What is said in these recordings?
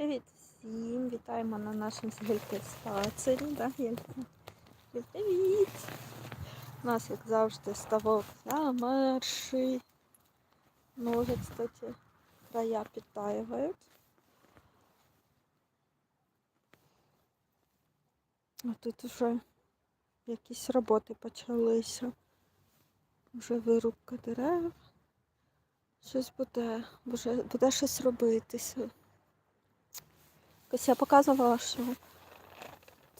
Привіт всім! Вітаємо на нашому згільки спацері. Да? Привіт! У нас, як завжди, ставок замерший. Вже, кстати, края підтаюють. А тут вже якісь роботи почалися. Вже вирубка дерев. Щось буде, буде щось робитися. Ось я показувала, що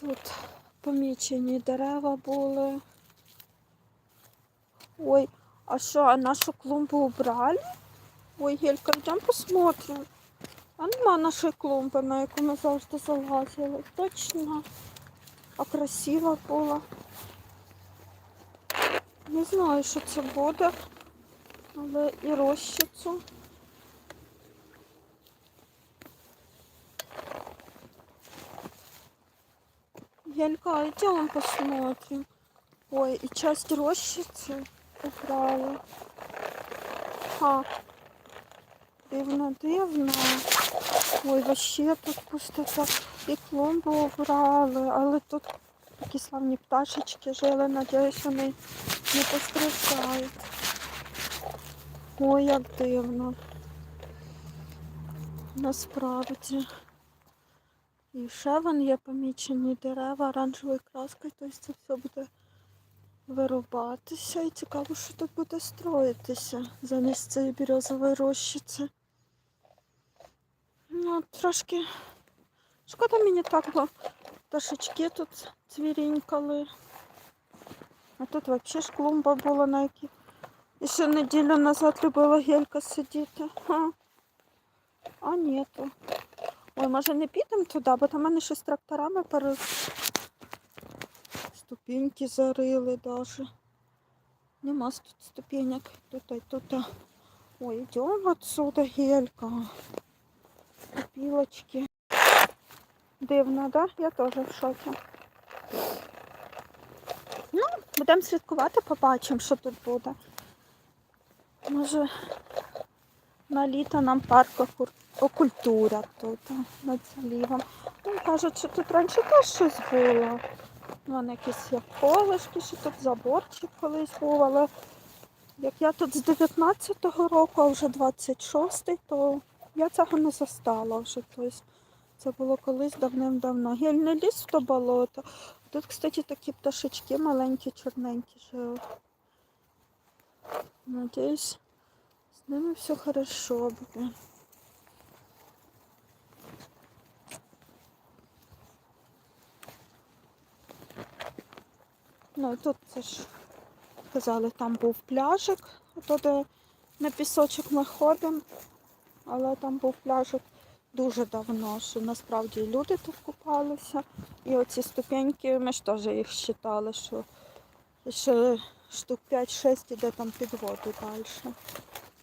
тут помічені дерева були. Ой, а що, а нашу клумбу убрали? Ой, Гелька, йдемо посмотрим. А нема нашої клумби, на яку ми завжди залазили. Точно. А красиво було. Не знаю, що це буде, але і розчицю. Гелька, идем посмотрим. Ой, и часть рощицы убрали. Ха. Дивно, дивно. Ой, вообще тут пустота. І клумбу убрали, але тут такі славні пташечки жили. Надіюсь, вони не постраждають. Ой, як дивно. Насправді. І ще вон є помічені дерева оранжевою краскою, тобто це все буде вирубатися. І цікаво, що тут буде строїтися замість цієї березової рощиці. Ну, трошки шкода мені так, бо пташечки тут цвірінькали. А тут взагалі ж клумба була, на якій і ще неділю назад любила гелька сидіти. Ха. А нету. Ой, може не підемо туди, бо там мене щось тракторами перед ступеньки зарили даже. Нема тут ступенек. Тут і тут. Ой, йдемо отсюда, гелька. Пілочки. Дивно, да? Я теж в шокі. Ну, будемо слідкувати, побачимо, що тут буде. Може на літо нам парк окультурять тут над залівом. Ну, кажуть, що тут раніше теж щось було. Вон якісь як колишки, що тут заборчик колись був, але як я тут з 19-го року, а вже 26-й, то я цього не застала вже. Тобто це було колись давним-давно. Ліз в то болото. Тут, кстати, такі пташечки маленькі, чорненькі живуть. Надіюсь, з ними все хорошо буде. Ну тут це ж казали, там був пляжик, ото де на пісочок ми ходимо, але там був пляжик дуже давно, що насправді люди тут купалися. І оці ступеньки, ми ж теж їх вважали, що ще штук 5-6 іде там під воду далі.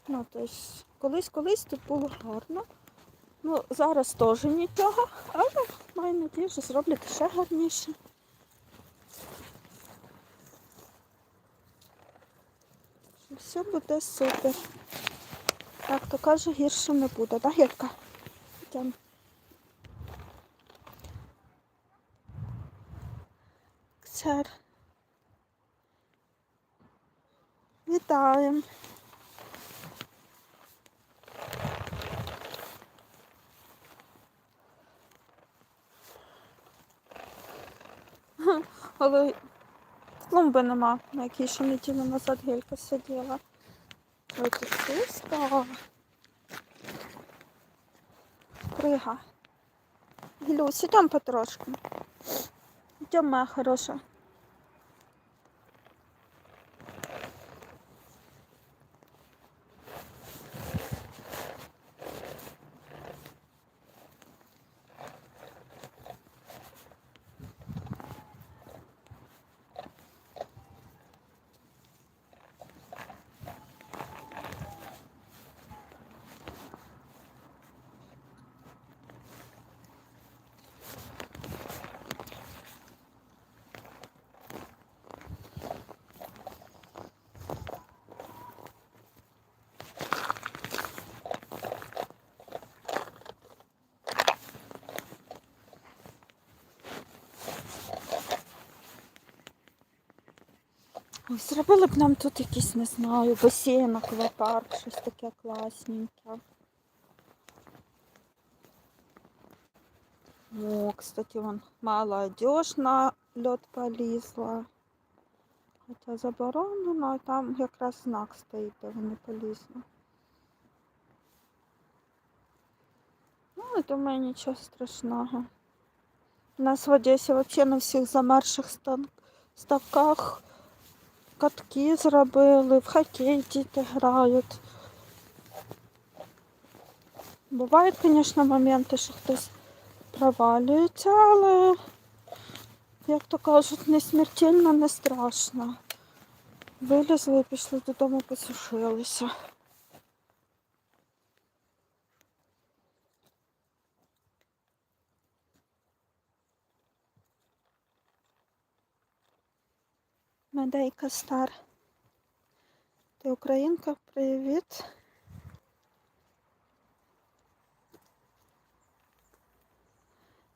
Ну, тобто, колись-колись тут було гарно. Ну, зараз теж нічого, але маю надію, що зроблять ще гарніше. Все буде супер. Так, то каже, гірше не буде, так, Гірка? Йдемо. Ксер. Вітаємо. Але клумби нема, на якій ще неділю назад гелька сиділа. Ой, тут чисто. Крига. Гілюсь, ідемо потрошку. Йдемо, моя хороша. Ой, зробили б нам тут якийсь, не знаю, басейн, аквапарк, щось таке класненьке. О, кстати, вон молодежь на лед полізла. Хоча заборонено, а там якраз знак стоїть, де вони полізли. Ну, я думаю, нічого страшного. У нас в Одесі взагалі на всіх замерзших стан- ставках катки зробили, в хокей діти грають. Бувають, звісно, моменти, що хтось провалюється, але, як то кажуть, не смертельно, не страшно. Вилізли і пішли додому, посушилися. Медейка Стар. Ти українка? Привіт.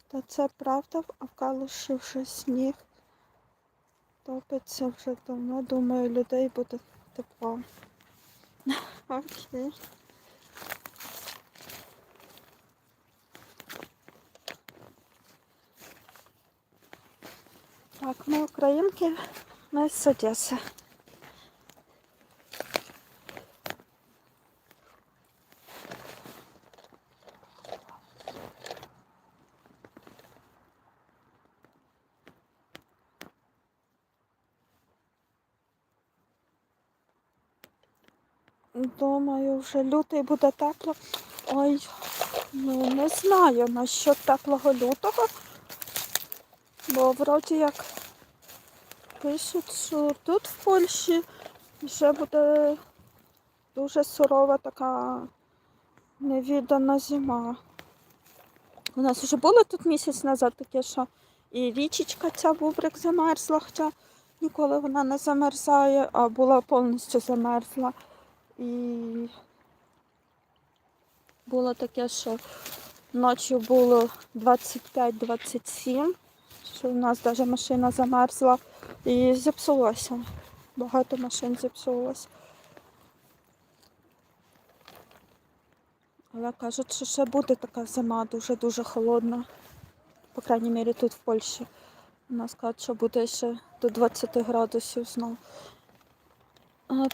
Та це правда, а в вже сніг. Топиться вже давно. Думаю, людей буде тепло. Окей. Так, ми українки, ми з Думаю, вже лютий буде тепло. Ой, ну не знаю насчет теплого лютого. Бо вроді як пишуть, що тут в Польщі вже буде дуже сурова така невідана зима. У нас вже було тут місяць назад таке, що і річечка ця бубрик замерзла, хоча ніколи вона не замерзає, а була повністю замерзла. І було таке, що ночі було 25-27, що у нас навіть машина замерзла і зіпсулося. Багато машин зіпсулося. Але кажуть, що ще буде така зима дуже-дуже холодна. По крайній мірі тут в Польщі. У нас кажуть, що буде ще до 20 градусів знову.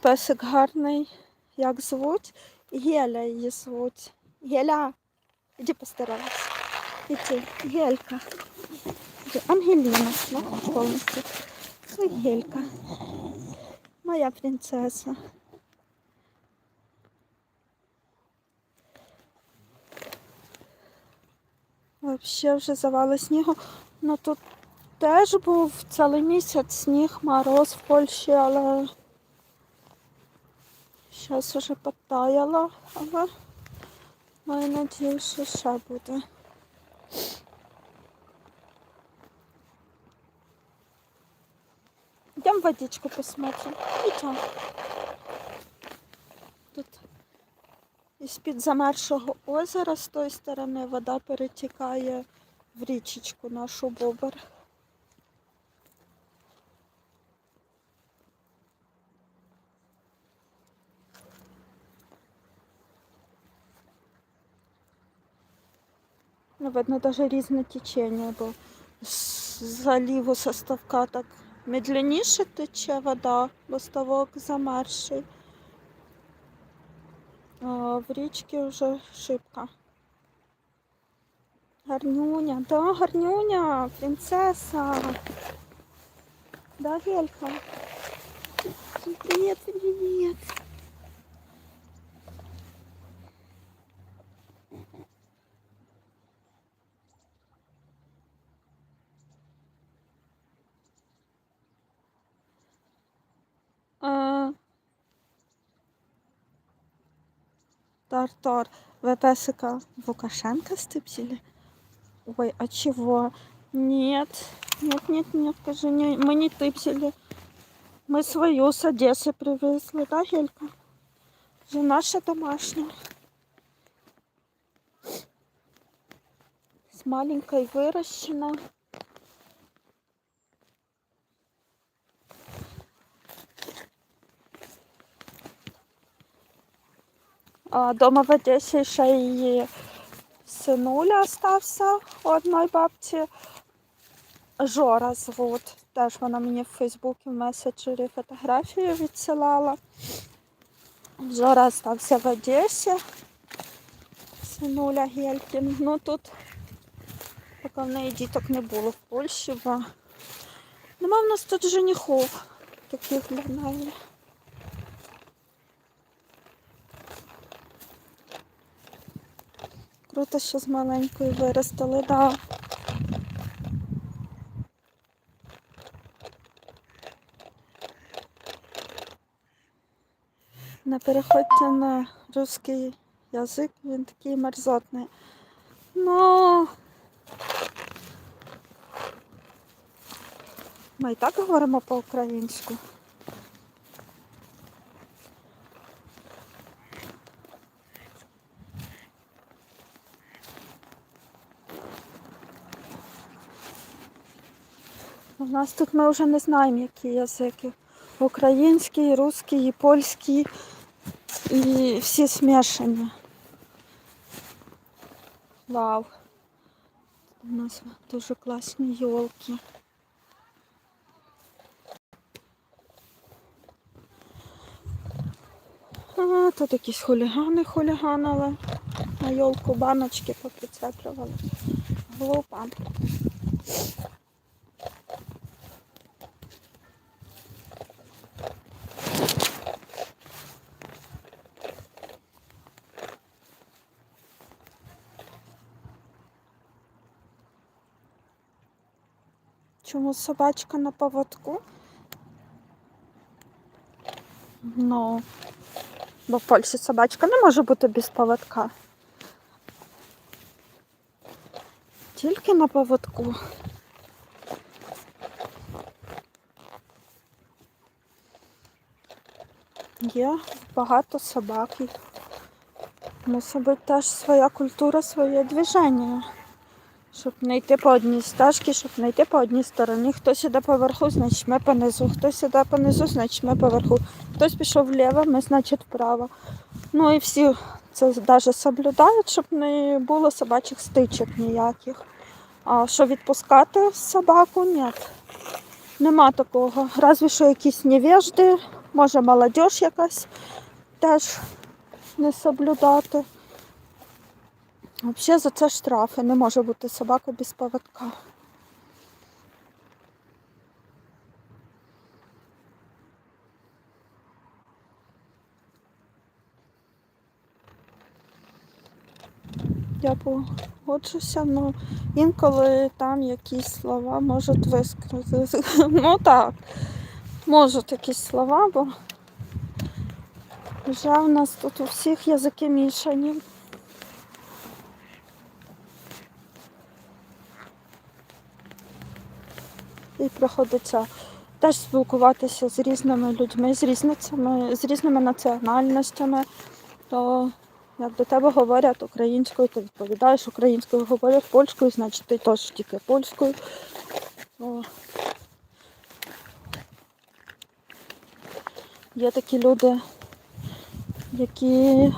Песик гарний. Як звуть? Геля її звуть. Геля, іди постарайся. Іди, Гелька. Ангеліна, ну, повністю. Гелька. Моя принцеса. Вообще вже завали снігу. Ну тут теж був цілий місяць сніг, мороз в Польщі, але зараз уже потаяло, але маю надію, що ще буде. Йдемо водичку посмотрим. Идем. Тут із-під замерзшого озера з тої сторони вода перетікає в річечку нашу Бобр. Ну, видно, даже різне течення, бо з заліву со ставка так медленніше тече вода, бо ставок замерзший. А в річці вже шибка. Гарнюня, да, гарнюня, принцеса. Да, Гелька? Привет, привет. А... Тартор, вы песика Лукашенко стыпсили? Ой, а чего? Нет, нет, нет, нет, скажи, не, мы не тыпсили. Мы свою с Одессы привезли, да, Гелька? Же наша домашняя. С маленькой выращена. Дома в Одесі ще її синуля остався у одної бабці. Жора звуть. Теж вона мені в Фейсбуці в меседжері фотографію відсилала. Жора остався в Одесі. Синуля Гелькін. Ну тут поки в неї діток не було в Польщі, бо нема в нас тут женихов таких для неї. Круто, що з маленької виростили, да. Не переходьте на русский язик, він такий мерзотний. Ну ми і так говоримо по-українську. У нас тут ми вже не знаємо, які язики. Український, русський, і польський і всі смішані. Вау. У нас дуже класні йолки. А, тут якісь хулігани хуліганили. На йолку баночки поприцеплювали. Глупо. Чому собачка на поводку? Ну, бо в Польщі собачка не може бути без поводка. Тільки на поводку. Є багато собак. Мусить бути теж своя культура, своє движення. Щоб не йти по одній стежці, щоб не йти по одній стороні. Хтось іде поверху, значить ми понизу. Хтось іде понизу, значить ми поверху. Хтось пішов вліво, ми, значить, вправо. Ну і всі це навіть соблюдають, щоб не було собачих стичок ніяких. А що відпускати собаку? Ні. Нема такого. Разве що якісь невежди, може молодь якась теж не соблюдати. Взагалі за це штрафи. Не може бути собака без поводка. Я погоджуся, ну інколи там якісь слова можуть вискрити. Ну так, можуть якісь слова, бо вже в нас тут у всіх язики мішані. І приходиться теж спілкуватися з різними людьми, з різницями, з різними національностями. То як до тебе говорять українською, ти відповідаєш українською, говорять польською, значить ти теж тільки польською. О. Є такі люди, які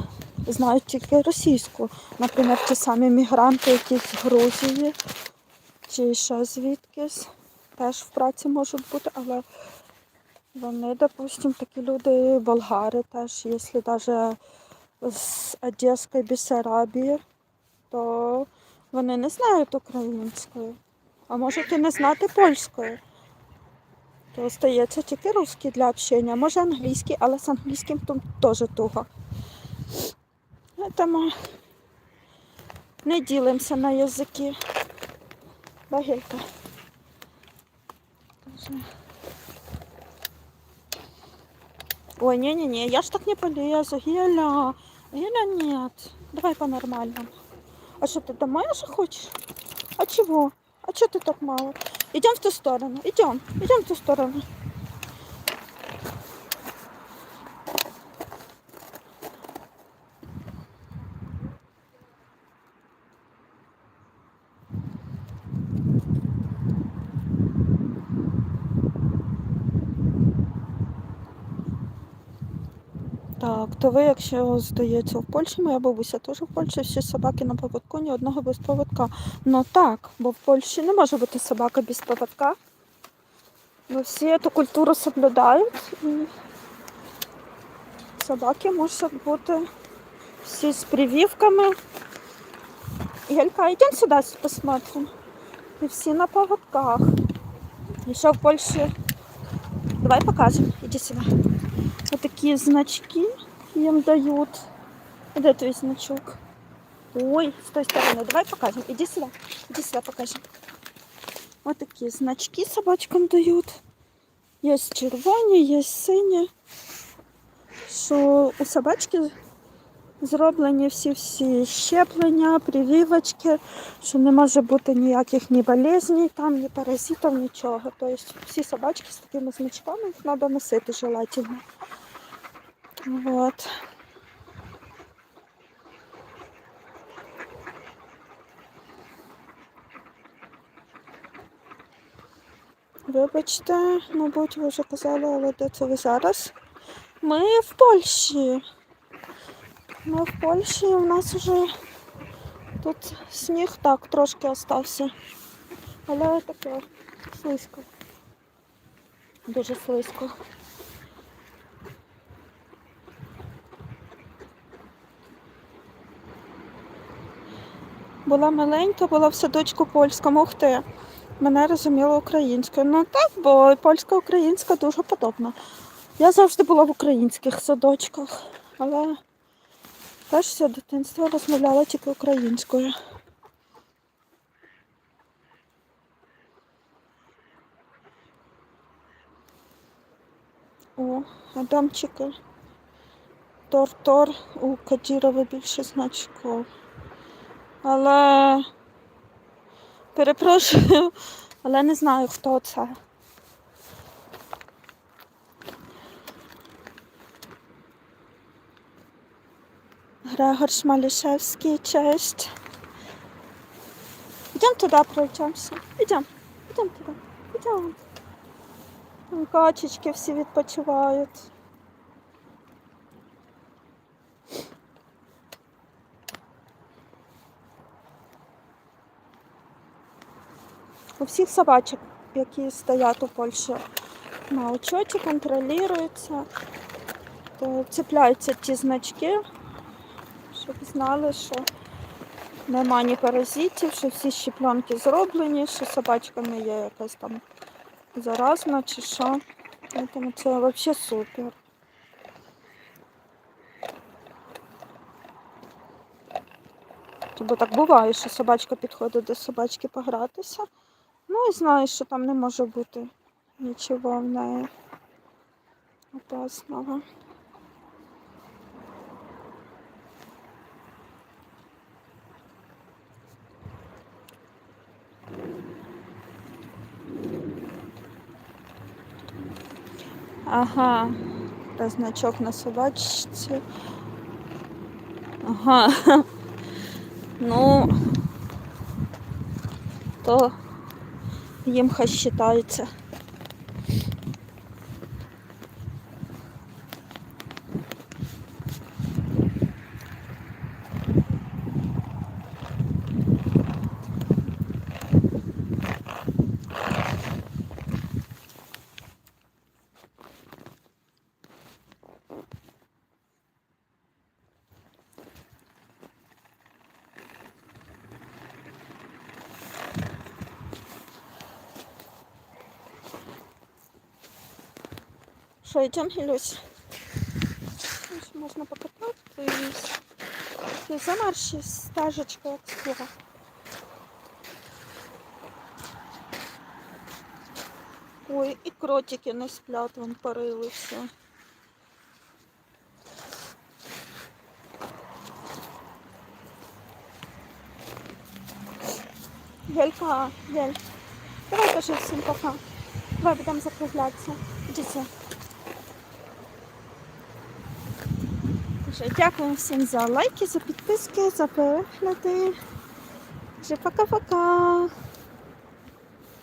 знають тільки російську. Наприклад, ті самі мігранти, які з Грузії чи ще звідкись теж в праці можуть бути, але вони, допустим, такі люди, болгари теж, якщо навіть з Одеської Бессарабії, то вони не знають української, а можуть і не знати польської. То остається тільки русський для общення, може англійський, але з англійським тут теж туго. Тому не ділимося на язики. Багелька. Ой, не-не-не, я ж так не полезу, Геля. Геля, нет. Давай по-нормальному. А что, ты домой уже хочешь? А чего? А что ты так мало? Идем в ту сторону, идем, идем в ту сторону. То ви, якщо здається, в Польщі, моя бабуся теж в Польщі, всі собаки на поводку, ні одного без поводка. Ну так, бо в Польщі не може бути собака без поводка. Бо всі цю культуру соблюдають і собаки можуть бути всі з прививками. Гелька, йдемо сюди посмотрим. І всі на поводках. І що в Польщі. Давай покажем. Иди сюда. Вот такие значки им дают. Где твой значок? Ой, с той стороны. Давай покажем. Иди сюда. Иди сюда покажем. Вот такие значки собачкам дают. Есть червоні, є сині. Що у собачки зроблені всі-всі щеплення, прививочки, що не може бути ніяких ні болезней, там, ні паразитів, нічого. Тобто всі собачки з такими значками їх треба носити желательно. Вот. Вибачте, мабуть, ви вже казали, але де це ви зараз? Ми в Польщі. Ми в Польщі, у нас вже тут сніг так трошки остався. Але таке слизько. Дуже слизько. Була маленька, була в садочку польському. Ух ти. Мене розуміла українською. Ну так, бо польська українська дуже подобна. Я завжди була в українських садочках, але теж все дитинство розмовляла тільки українською. О, Адамчики. Тор-тор у Кадірова більше значків. Але перепрошую, але не знаю, хто це. Грегор Шмалішевський, честь. Йдемо туди пройдемося. Йдемо, йдемо туди. Йдемо. Качечки всі відпочивають. У всіх собачок, які стоять у Польщі на учеті, контролюються, то цепляються ті значки, щоб знали, що нема ні паразитів, що всі щеплянки зроблені, що собачка не є якась там заразна чи що. Тому це взагалі супер. Бо так буває, що собачка підходить до собачки погратися. Ну і знає, що там не може бути нічого в неї опасного. Ага, та значок на собачці. Ага. Ну, то їм хай считається. Що, йдемо, Ілюсь? Ось Можна покататись. Ти замерші стежечка, як скоро. Ой, і кротики не сплять, вон парили все. Гелька, Гель, давай кажи всім пока. Давай будемо закруглятися. Іди сюди. Дякую всім за лайки, за підписки, за перегляди. Вже пока-пока.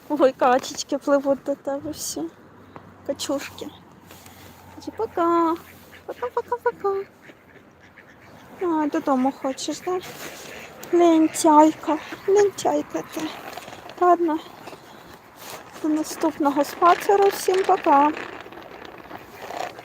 Ой, качечки пливуть до тебе всі. Качушки. Вже пока. Пока-пока-пока. А, додому хочеш, так? Да? Лентяйка, лентяйка ти. Ладно. До наступного спацеру. Всім пока.